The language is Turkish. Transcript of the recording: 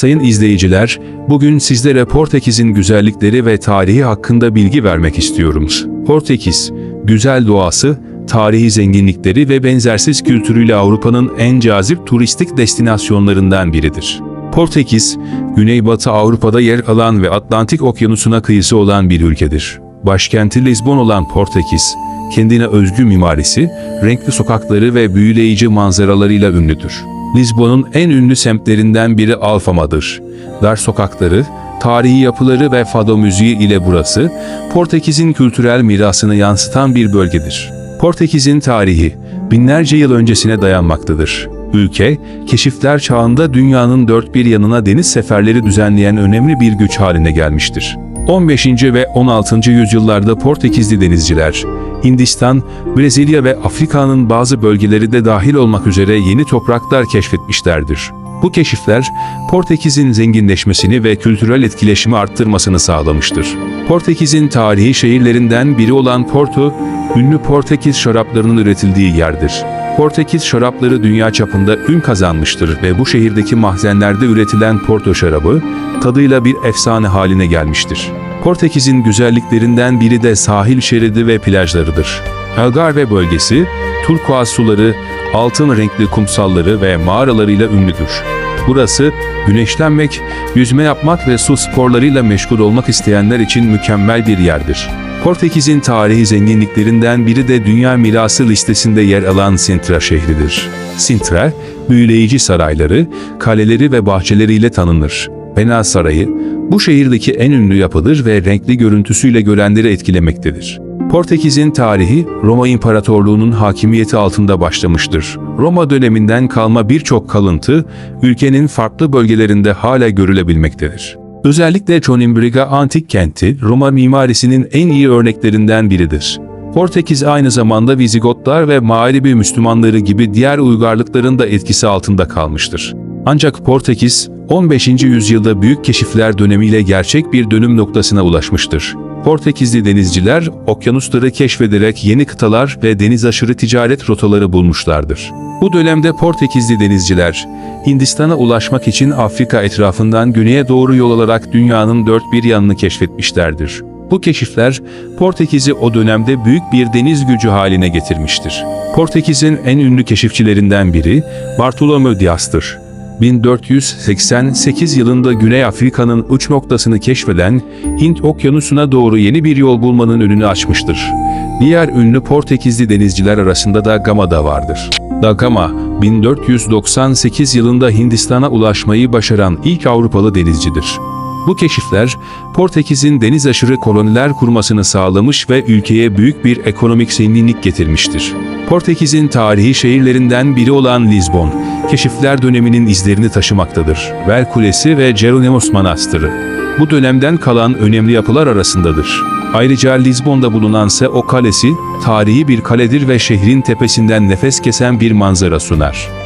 Sayın izleyiciler, bugün sizlere Portekiz'in güzellikleri ve tarihi hakkında bilgi vermek istiyorum. Portekiz, güzel doğası, tarihi zenginlikleri ve benzersiz kültürüyle Avrupa'nın en cazip turistik destinasyonlarından biridir. Portekiz, Güneybatı Avrupa'da yer alan ve Atlantik Okyanusu'na kıyısı olan bir ülkedir. Başkenti Lisbon olan Portekiz, kendine özgü mimarisi, renkli sokakları ve büyüleyici manzaralarıyla ünlüdür. Lisbon'un en ünlü semtlerinden biri Alfama'dır. Dar sokakları, tarihi yapıları ve fado müziği ile burası, Portekiz'in kültürel mirasını yansıtan bir bölgedir. Portekiz'in tarihi, binlerce yıl öncesine dayanmaktadır. Ülke, keşifler çağında dünyanın dört bir yanına deniz seferleri düzenleyen önemli bir güç haline gelmiştir. 15. ve 16. yüzyıllarda Portekizli denizciler, Hindistan, Brezilya ve Afrika'nın bazı bölgeleri de dahil olmak üzere yeni topraklar keşfetmişlerdir. Bu keşifler, Portekiz'in zenginleşmesini ve kültürel etkileşimi arttırmasını sağlamıştır. Portekiz'in tarihi şehirlerinden biri olan Porto, ünlü Portekiz şaraplarının üretildiği yerdir. Portekiz şarapları dünya çapında ün kazanmıştır ve bu şehirdeki mahzenlerde üretilen Porto şarabı, tadıyla bir efsane haline gelmiştir. Portekiz'in güzelliklerinden biri de sahil şeridi ve plajlarıdır. Algarve bölgesi, turkuaz suları, altın renkli kumsalları ve mağaralarıyla ünlüdür. Burası, güneşlenmek, yüzme yapmak ve su sporlarıyla meşgul olmak isteyenler için mükemmel bir yerdir. Portekiz'in tarihi zenginliklerinden biri de Dünya Mirası listesinde yer alan Sintra şehridir. Sintra, büyüleyici sarayları, kaleleri ve bahçeleriyle tanınır. Pena Sarayı, bu şehirdeki en ünlü yapıdır ve renkli görüntüsüyle görenleri etkilemektedir. Portekiz'in tarihi, Roma İmparatorluğu'nun hakimiyeti altında başlamıştır. Roma döneminden kalma birçok kalıntı, ülkenin farklı bölgelerinde hala görülebilmektedir. Özellikle Coimbriga antik kenti, Roma mimarisinin en iyi örneklerinden biridir. Portekiz aynı zamanda Vizigotlar ve Mağribi Müslümanları gibi diğer uygarlıkların da etkisi altında kalmıştır. Ancak Portekiz, 15. yüzyılda büyük keşifler dönemiyle gerçek bir dönüm noktasına ulaşmıştır. Portekizli denizciler, okyanusları keşfederek yeni kıtalar ve deniz aşırı ticaret rotaları bulmuşlardır. Bu dönemde Portekizli denizciler, Hindistan'a ulaşmak için Afrika etrafından güneye doğru yol alarak dünyanın dört bir yanını keşfetmişlerdir. Bu keşifler, Portekiz'i o dönemde büyük bir deniz gücü haline getirmiştir. Portekiz'in en ünlü keşifçilerinden biri Bartolomeu Dias'tır. 1488 yılında Güney Afrika'nın uç noktasını keşfeden Hint Okyanusu'na doğru yeni bir yol bulmanın önünü açmıştır. Diğer ünlü Portekizli denizciler arasında da Gama da vardır. Da Gama, 1498 yılında Hindistan'a ulaşmayı başaran ilk Avrupalı denizcidir. Bu keşifler, Portekiz'in deniz aşırı koloniler kurmasını sağlamış ve ülkeye büyük bir ekonomik zenginlik getirmiştir. Portekiz'in tarihi şehirlerinden biri olan Lisbon, keşifler döneminin izlerini taşımaktadır. Vel Kulesi ve Jeronimos Manastırı. Bu dönemden kalan önemli yapılar arasındadır. Ayrıca Lisbon'da bulunan o Kalesi, tarihi bir kaledir ve şehrin tepesinden nefes kesen bir manzara sunar.